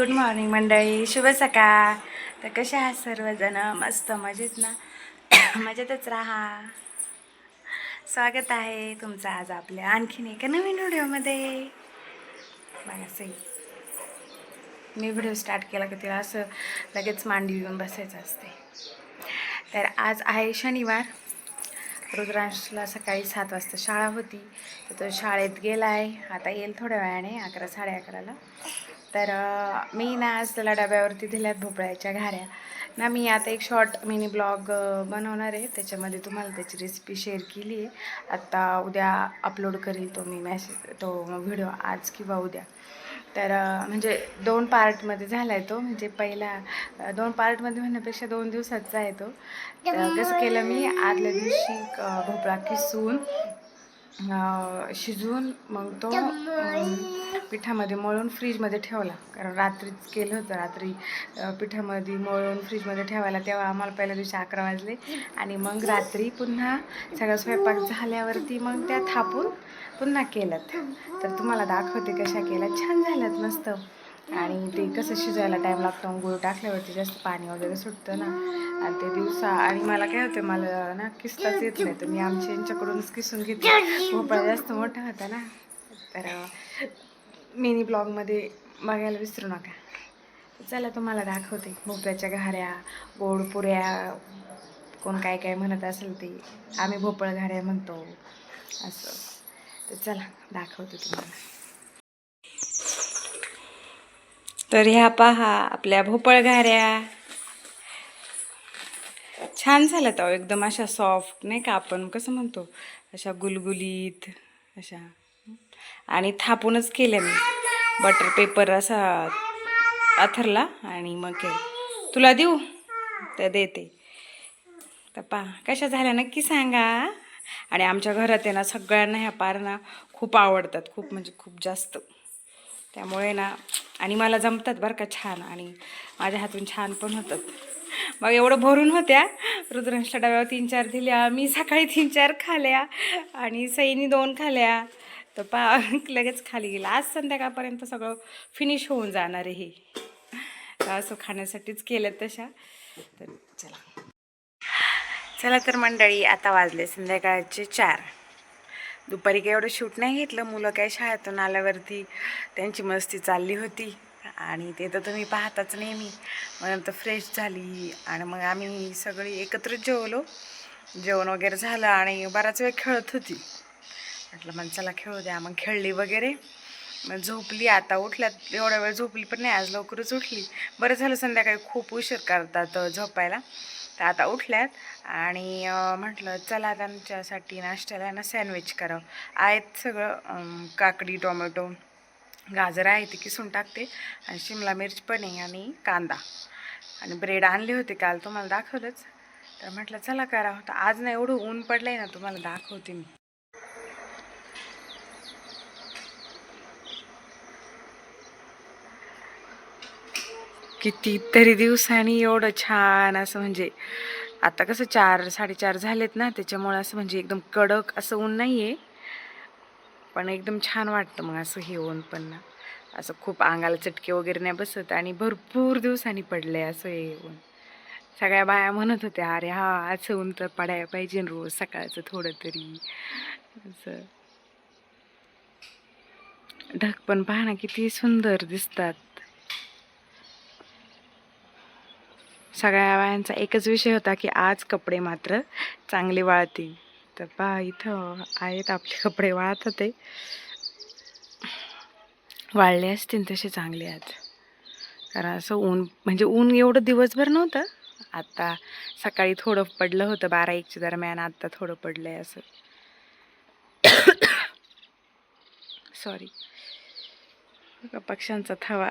Good morning मंडळी. शुभ सकाळ. तर कसे आहात सर्वजण? मस्त मजेत ना? मजेतच राहा. स्वागत आहे तुमचं आज आपल्या आणखीन एका नवीन व्हिडिओमध्ये. बघा सई मी व्हिडिओ स्टार्ट केला की तिला असं लगेच मांडी येऊन बसायचं असते. तर आज आहे शनिवार. रुद्रांशला सकाळी सात वाजता शाळा होती. तर तो शाळेत गेला आहे आता येईल थोड्या वेळाने अकरा साडे अकराला. तर मी ना आज त्याला डब्यावरती दिल्यात भोपळ्याच्या घाऱ्या. ना मी आता एक शॉर्ट मिनी ब्लॉग बनवणार आहे. त्याच्यामध्ये तुम्हाला त्याची रेसिपी शेअर केली आहे. आत्ता उद्या अपलोड करील तो मी मॅसेज तो व्हिडिओ आज किंवा उद्या. तर म्हणजे दोन पार्टमध्ये झाला आहे तो. म्हणजे पहिला दोन पार्टमध्ये म्हणण्यापेक्षा दोन दिवसाचा आहे तो. तर कसं केलं मी. आदल्या दिवशी भोपळा किसून शिजवून मग तो पिठामध्ये मळून फ्रीजमध्ये ठेवला. कारण रात्रीच केलं होतं. रात्री पिठामध्ये मळून फ्रीजमध्ये ठेवायला तेव्हा आम्हाला पहिल्या दिवशी अकरा वाजले. आणि मग रात्री पुन्हा सगळा स्वयंपाक झाल्यावरती मग त्या थापून पुन्हा केलं तर तुम्हाला दाखवते कशा केल्या छान झाल्यात मस्त. आणि ते कसं शिजायला टाईम लागतो गुळ टाकल्यावरती जास्त पाणी वगैरे सुटतं ना. आणि ते दिवसा आणि मला काय होतं मला ना किस्ताच येत नाही. तर मी आमच्या यांच्याकडूनच किसून घेते भोपळा जास्त मोठा होता ना. तर मिनी ब्लॉगमध्ये बघायला विसरू नका. चला तुम्हाला दाखवते. भोपळ्याच्या घाऱ्या गोडपुऱ्या कोण काय काय म्हणत असेल ते. आम्ही भोपळ घाऱ्या म्हणतो. असं. तर चला दाखवतो तुम्हाला. तर ह्या पहा आपल्या भोपळ घाऱ्या छान झाल्या तो एकदम अशा सॉफ्ट नाही का आपण कसं म्हणतो? अशा गुलगुलीत अशा. आणि थापूनच केल्या मी. बटर पेपर असा अथरला आणि मग केलं. तुला देऊ? तर देते. तर पहा कशा झाल्या नक्की सांगा. आणि आमच्या घरात आहे ना सगळ्यांना ह्या पारणा खूप आवडतात खूप म्हणजे खूप जास्त. त्यामुळे ना आणि मला जमतात बरं का छान आणि माझ्या हातून छान पण होतात. मग एवढं भरून होत्या रुद्रांशच्या डब्यावर तीन चार दिल्या मी सकाळी तीन चार खाल्या आणि सईनी दोन खाल्या. तर पा लगेच खाली गेला. आज संध्याकाळपर्यंत सगळं फिनिश होऊन जाणार आहे हे. असं खाण्यासाठीच केलं तशा. तर चला तर मंडळी आता वाजले संध्याकाळचे चार. दुपारी काही एवढं शूट नाही घेतलं मुलं काय शाळेतून आल्यावरती त्यांची मस्ती चालली होती. आणि ते तर तुम्ही पाहताच नेहमी मग नंतर फ्रेश झाली आणि मग आम्ही सगळी एकत्र जेवलो. जेवण वगैरे झालं आणि बराच वेळ खेळत होती. म्हटलं मग चला खेळू द्या. मग खेळली वगैरे. मग झोपली आता उठल्यात. एवढा वेळ झोपली पण नाही आज लवकरच उठली. बरं झालं संध्याकाळी खूप उशीर करतात झोपायला. तर आता उठल्यात आणि म्हटलं चला त्यांच्यासाठी नाश्त्याला ना सँडविच करावं. आहेत सगळं काकडी टोमॅटो गाजर आहे ते किसून टाकते आणि शिमला मिरच पण आहे आणि कांदा. आणि ब्रेड आणले होते काल तुम्हाला दाखवलंच. तर म्हटलं चला करावं. तर आज ना एवढं ऊन पडलं आहे ना तुम्हाला दाखवते मी. कितीतरी दिवसांनी एवढं छान असं म्हणजे आता कसं चार साडेचार झालेत ना त्याच्यामुळं असं म्हणजे एकदम कडक असं ऊन नाही आहे पण एकदम छान वाटतं मग असं हे ऊन पण ना. असं खूप अंगाला चटके वगैरे नाही बसत आणि भरपूर दिवसांनी पडलं आहे असं हे ऊन. सगळ्या बाया म्हणत होत्या अरे हा असं ऊन तर पडायला पाहिजे रोज सकाळचं थोडं तरी. असं. ढग पण पहा ना किती सुंदर दिसतात. सगळ्या बायांचा एकच विषय होता की आज कपडे मात्र चांगले वाळतील. तर पहा इथं आहेत आपले कपडे वाळत होते वाळले असतील तसे चांगले आज. कारण असं ऊन म्हणजे ऊन एवढं दिवसभर नव्हतं. आत्ता सकाळी थोडं पडलं होतं बारा एकच्या दरम्यान आत्ता थोडं पडलं आहे असं. सॉरी पक्ष्यांचा थवा.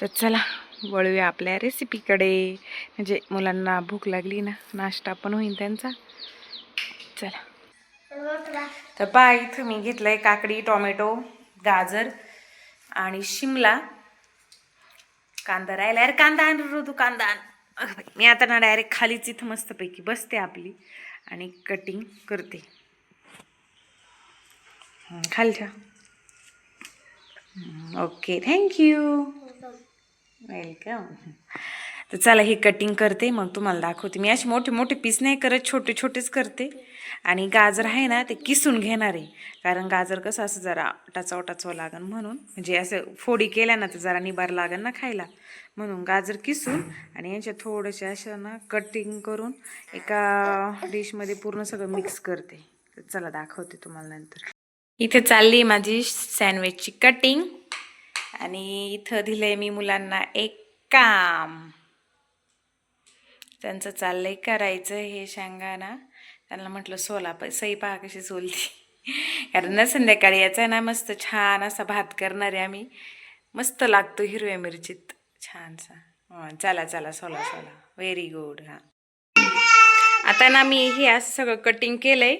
तर चला वळूया आपल्या रेसिपीकडे म्हणजे मुलांना भूक लागली ना नाश्ता पण होईल त्यांचा. चला. तर पहा इथं मी घेतलंय काकडी टोमॅटो गाजर आणि शिमला. कांदा राहिला. अरे कांदा आण तू कांदा आण. मी आता ना डायरेक्ट खालीच इथं मस्तपैकी बसते आपली आणि कटिंग करते. खालच्या ओके थँक्यू वेलकम तर चला हे कटिंग करते मग तुम्हाला दाखवते. मी असे मोठे मोठे पीस नाही करत छोटे छोटेच करते. आणि गाजर आहे ना ते किसून घेणार आहे. कारण गाजर कसं असं जरा टाचाव टाचाव लागन म्हणून. म्हणजे असं फोडी केल्या ना तर जरा निबार लागन ना खायला. म्हणून गाजर किसून आणि यांच्या थोडंशा असं ना कटिंग करून एका डिशमध्ये पूर्ण सगळं मिक्स करते. तर चला दाखवते तुम्हाला नंतर. इथे चालली माझी सँडविचची कटिंग आणि इथं दिलं आहे मी मुलांना एक काम. त्यांचं चाललंय करायचं हे शेंगाणा त्यांना म्हटलं सोला प सई पहा कशी सोलती. कारण ना संध्याकाळी याचा ना मस्त छान असा भात करणारे आम्ही. मस्त लागतो हिरव्या मिरचीत. छानसा. हां चला चला सोला सोला. व्हेरी गुड हां. आता ना मी हे असं सगळं कटिंग केलंय.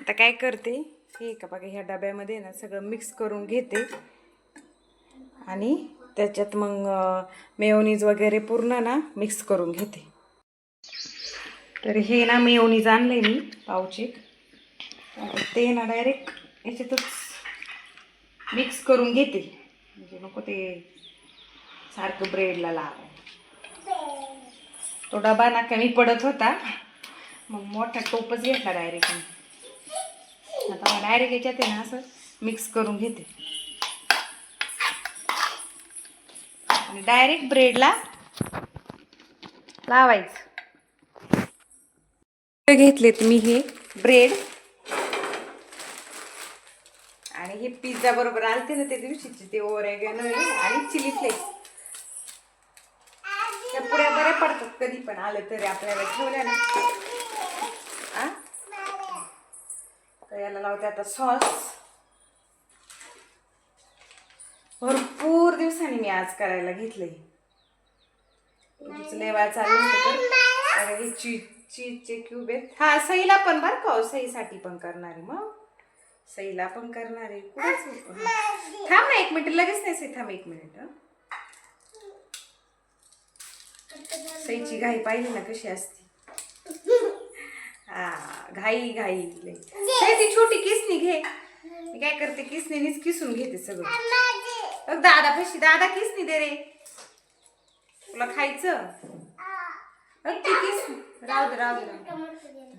आता काय करते? हे का बघा ह्या डब्यामध्ये ना सगळं मिक्स करून घेते. आणि त्याच्यात मग मेयोनीज वगैरे पूर्ण ना मिक्स करून घेते. तर हे ना मेयोनीज आणले मी पावचिक ते ना डायरेक्ट याच्यातच मिक्स करून घेते. म्हणजे नको ते सारखं ब्रेडला लाव तो डबा ना कमी पडत होता. मग मोठा टोपच घेतला डायरेक्ट आता डायरेक्ट याच्यात आहे ना असं मिक्स करून घेते. आणि डायरेक्ट ब्रेडला लावायचं. घेतलेत मी हे ब्रेड. आणि हे पिझ्झा बरोबर आलते ना त्या दिवशीचे ते ओरेगॅनो आणि चिली फ्लेक्स त्या पुऱ्या बऱ्या पडतात कधी पण आलं तरी आपल्याला ठेवल्या ना? तर याला लावते आता सॉस. भरपूर दिवसांनी मी आज करायला घेतलंय. लय चालू तर. हे चीज चीजचे क्यूब आहेत. हा सईला पण बरं का हो, सईसाठी पण करणार आहे मग. सईला पण करणार. आहे कुठेच थांब ना एक मिनिट लगेच नाही सई थांब एक मिनिट सईची घाई पाहिली ना कशी असते. हा घाई घाई लई. ती छोटी किसनी घे. मी काय करते किसनीनीच किसून घेते सगळं. दादा पशी दादा किसनी दे रे. तुला खायचं? किस राहू राहू दे राहू दे.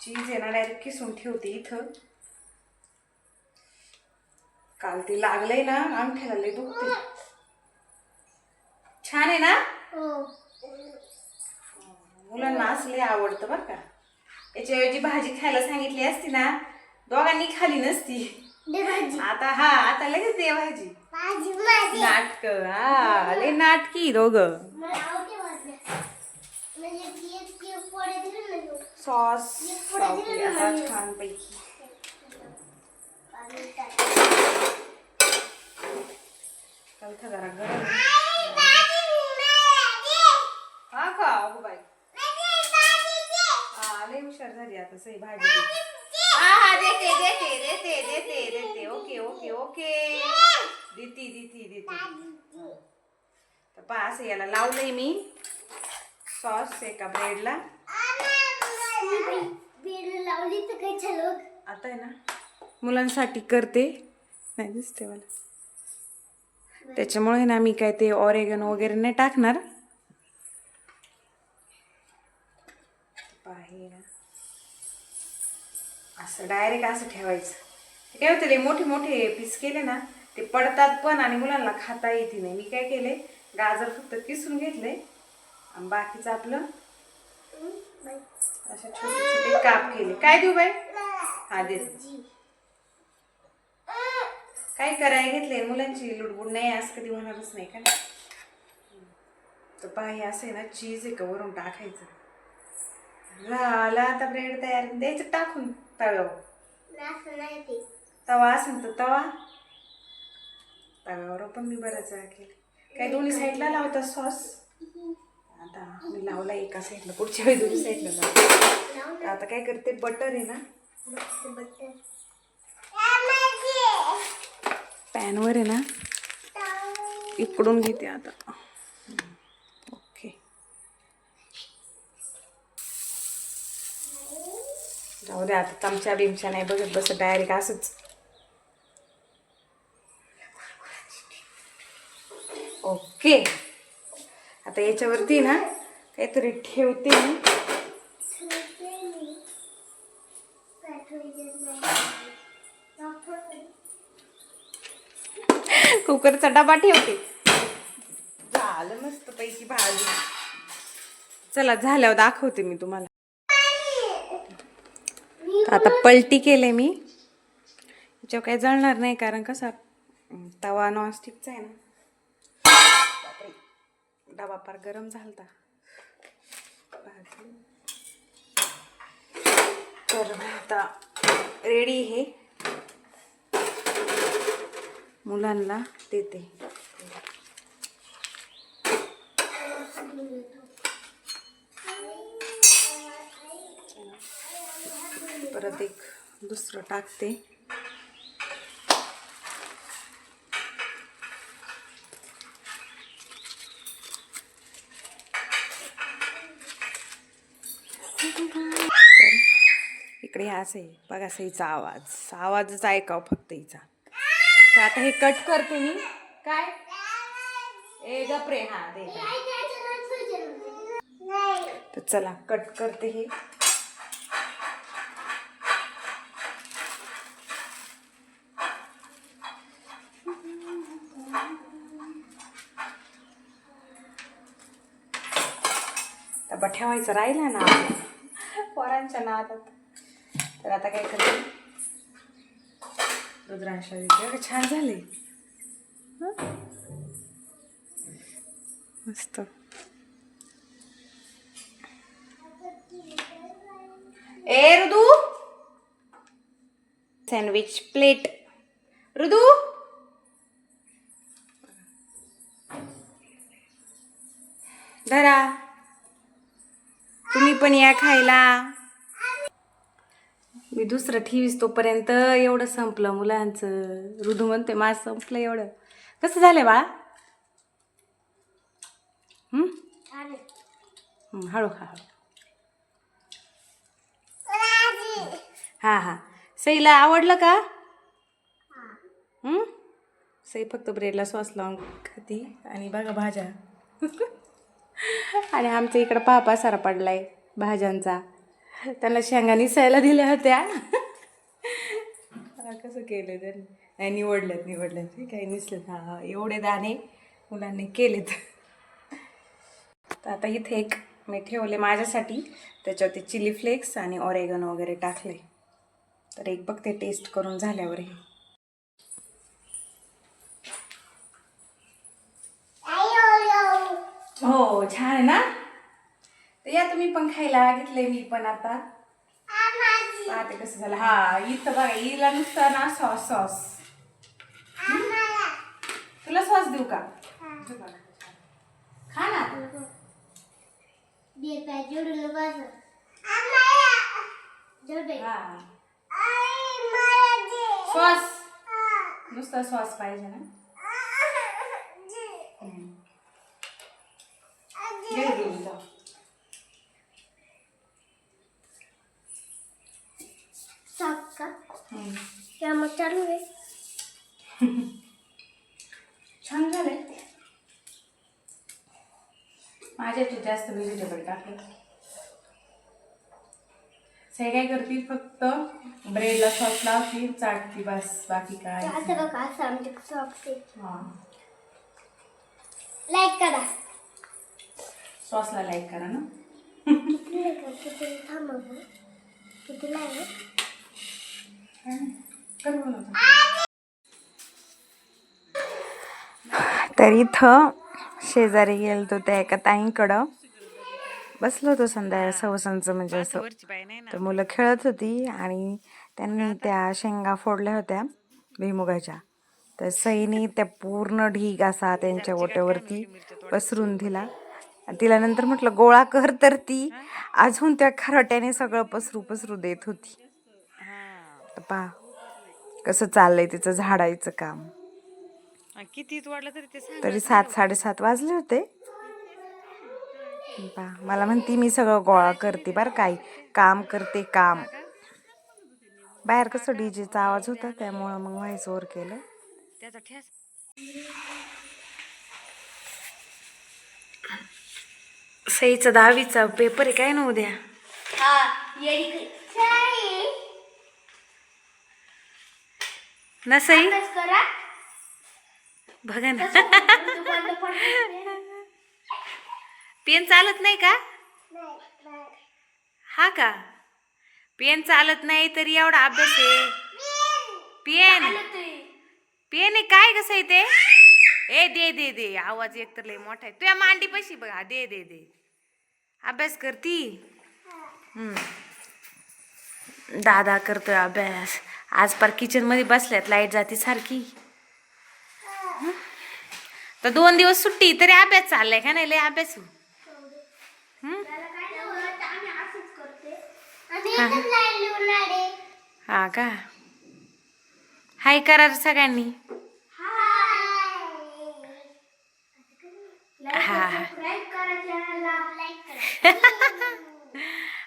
चीज आहे ना डायरेक्ट किसून ठेवते इथं. काल ते लागलंय ना अंगठ्याला लय दुखते छान आहे ना? मुलांना असले आवडतं बरं का. याच्याऐवजी भाजी खायला सांगितली असती ना दोघांनी खाली नसती. आता हा आता लगेच दे भाजी. नाटक हा लय नाटकी दोघ. सॉस आता छान पैकी गरम हा का अगो बाई हा लय हुशार झाली आता सही भाजी हा हा देते देते देते देते देते. Okay okay okay. देती देती देते. तर पहा असं याला लावलंय मी. सॉस एका ब्रेडला. लावली तर काही छान आता आहे ना मुलांसाठी करते. नाही दिसते मला. त्याच्यामुळे ना मी काय ते ऑरेगन वगैरे नाही टाकणार आहे ना असं डायरेक्ट असं ठेवायचं. ते काय होतं मोठे मोठे पीस केले ना ते पडतात पण आणि मुलांना खाता येते नाही. मी काय केले गाजर फक्त किसून घेतले आणि बाकीचं आपलं असे छोटे छोटे काप केले. काय देऊ बाई? हा दे काय करायला घेतले मुलांची लुडबुड नाही असं कधी होणारच नाही का? तर पहा असं आहे ना चीज आहे का वरून टाकायचं. झालं आता ब्रेड तयार द्यायचं टाकून तव्यावर? तवा असेल तर तवा. तव्यावर पण मी बऱ्याच वेळा केले. काही दोन्ही साईडला लावतात सॉस? आता मी लावला एका साईडला पुढच्या वेळी दोन्ही साईडला लावला आता काय करते बटर आहे ना? बटर. पॅनवर आहे ना? इकडून घेते आता. जाऊ दे आता चमच्या बिमच्या नाही बघत बस डायरेक्ट असंच. ओके. आता याच्यावरती ना काहीतरी ठेवते मी. कुकरचा डबा ठेवते. झालं मस्त पैकी भाजी. चला झाल्यावर दाखवते मी तुम्हाला. आता पलटी केले मी. याच्यावर काही जळणार नाही कारण कसा तवा नॉनस्टिकचा आहे ना. डबा फार गरम झालता. तर आता रेडी हे. मुलांना देते. परत एक दुसरं टाकते. इकडे हा आहे बघा सईचा आवाज. आवाजच ऐकाव फक्त हिचा. तर आता हे कट करते मी. काय? ए गप्रे हा दे. तर चला कट करते हे. डबा ठेवायचं राहिला ना पोरांच्या नादात. तर आता काय करते? रुद्रांशा एवढे छान झाले मस्त. ए रुदू! Sandwich plate Rudu! पण या खायला. मी दुसरं ठेवीस तोपर्यंत एवढं संपलं मुलांचं. रुदू म्हणते माझ संपलं एवढं. कसं झालं बाळा हळू खा हळू. हा हा. सईला आवडलं का? सई फक्त ब्रेडला सॉस लावून खाती आणि बघा भाज्या. आणि आमच्या इकडं पापा सारा पडलाय. भाज्यांचा. त्यांना शेंगा निसायला दिल्या होत्या. हा, कसं केलं त्यांनी? नाही निवडल्यात निवडल्यात. हे काही निसलेत? हा हा एवढे दाणे मुलांनी केलेत. तर आता इथे एक मी ठेवले माझ्यासाठी. त्याच्यावरती चिली फ्लेक्स आणि ऑरेगन वगैरे टाकले. तर एक बघते टेस्ट करून झाल्यावर हे. हो छान आहे ना? तर या तुम्ही पण खायला घेतलंय मी पण आता. पाहते कसं झालं. हा इथं बघा हिला नुसतं ना सॉस सॉस. तुला सॉस देऊ का? खा ना. सॉस. नुसतं सॉस पाहिजे ना. हम्म. घे घेऊन जा हम्म. चालू आहे छान झाले जास्त व्हेजिटेबल टाकले. से काय करते फक्त ब्रेडला सॉस लावते चाटती बस. बाकी काय असं बघा असं आमच्या सॉक्स हा. लाईक करा. सॉसला लाईक करा ना. किती? किती. तर इथं शेजारी गेलतो त्या एका ताईंकडं. बसलो होतो संध्या सवसांचं म्हणजे असं. तर मुलं खेळत होती आणि त्यांनी त्या शेंगा फोडल्या होत्या भुईमुगाच्या. तर सईनी त्या पूर्ण ढीग असा त्यांच्या ओट्यावरती पसरून दिला. तिला नंतर म्हटलं गोळा कर तर ती. अजून त्या खराट्याने सगळं पसरू पसरू देत होती. पहा कसं चाललंय तिचं झाडायचं काम. किती वाढलं तरी सात साडेसात वाजले होते. मला म्हणती मी सगळं गोळा करते बरं काय काम करते काम. बाहेर कसं डीजेचा आवाज होता त्यामुळं मग व्हायस ओव्हर केलं. त्याचा ठेस. सईचा दहावीचा पेपर आहे काय ना उद्या? हा ना सई? बघा ना. पेन चालत नाही का? हा का? पेन चालत नाही तरी एवढा अभ्यास आहे. पेन. पेन आहे काय कसं आहे ते? ए दे दे दे. आवाज एक तर लय मोठा आहे. तुझ्या मांडी पैसे बघा. दे दे दे. अभ्यास करती? दादा करतोय अभ्यास. आज पार किचनमध्ये बसल्यात. लाइट जाते सारखी. तर दोन दिवस सुट्टी तरी अभ्यास चाललाय का नाही? लय अभ्यास हा? का? हाय करा सगळ्यांनी. हा.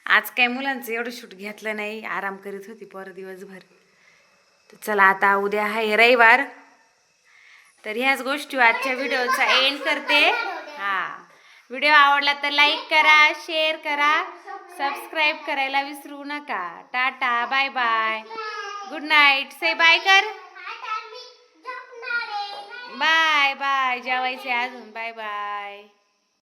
आज काय मुलांचं एवढं शूट घेतलं नाही. आराम करीत होती पर दिवसभर. तर चला आता उद्या आहे रविवार. तर ह्याच गोष्टी आजच्या व्हिडिओचा एंड करते. व्हिडिओ आवडला तर लाईक करा शेअर करा सबस्क्राईब करायला विसरू नका. Tata bye bye. Good night. Say bye कर. Bye bye. जेवायचे अजून. Bye bye.